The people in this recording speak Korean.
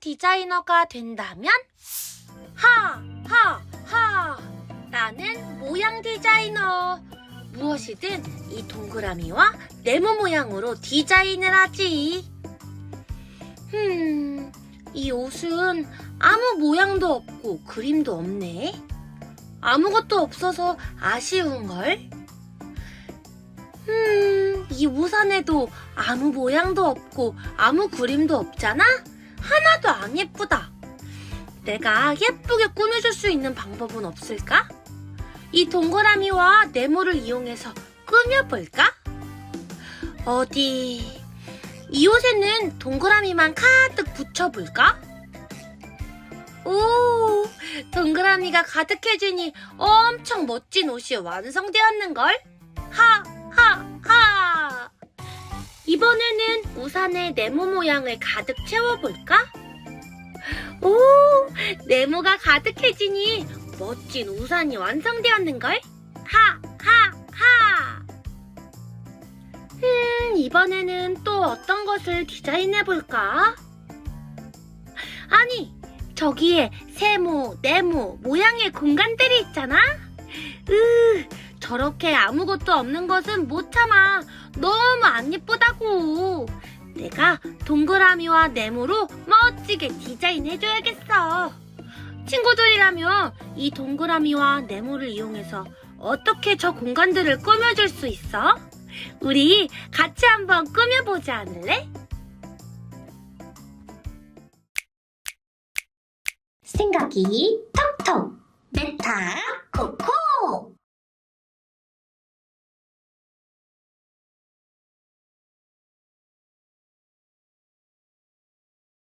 디자이너가 된다면? 하, 하, 하. 나는 모양 디자이너. 무엇이든 이 동그라미와 네모 모양으로 디자인을 하지. 흠, 이 옷은 아무 모양도 없고 그림도 없네. 아무것도 없어서 아쉬운걸? 음, 이 우산에도 아무 모양도 없고 아무 그림도 없잖아? 하나도 안 예쁘다. 내가 예쁘게 꾸며줄 수 있는 방법은 없을까? 이 동그라미와 네모를 이용해서 꾸며볼까? 어디, 이 옷에는 동그라미만 가득 붙여볼까? 오, 동그라미가 가득해지니 엄청 멋진 옷이 완성되었는걸? 하, 하, 하! 이번에는 우산에 네모 모양을 가득 채워볼까? 오, 네모가 가득해지니 멋진 우산이 완성되었는걸? 하, 하, 하! 음, 이번에는 또 어떤 것을 디자인해볼까? 아니, 저기에 세모, 네모, 모양의 공간들이 있잖아? 으, 저렇게 아무것도 없는 것은 못 참아. 너무 안 예쁘다고. 내가 동그라미와 네모로 멋지게 디자인해줘야겠어. 친구들이라면 이 동그라미와 네모를 이용해서 어떻게 저 공간들을 꾸며줄 수 있어? 우리 같이 한번 꾸며보지 않을래? 생각이 메타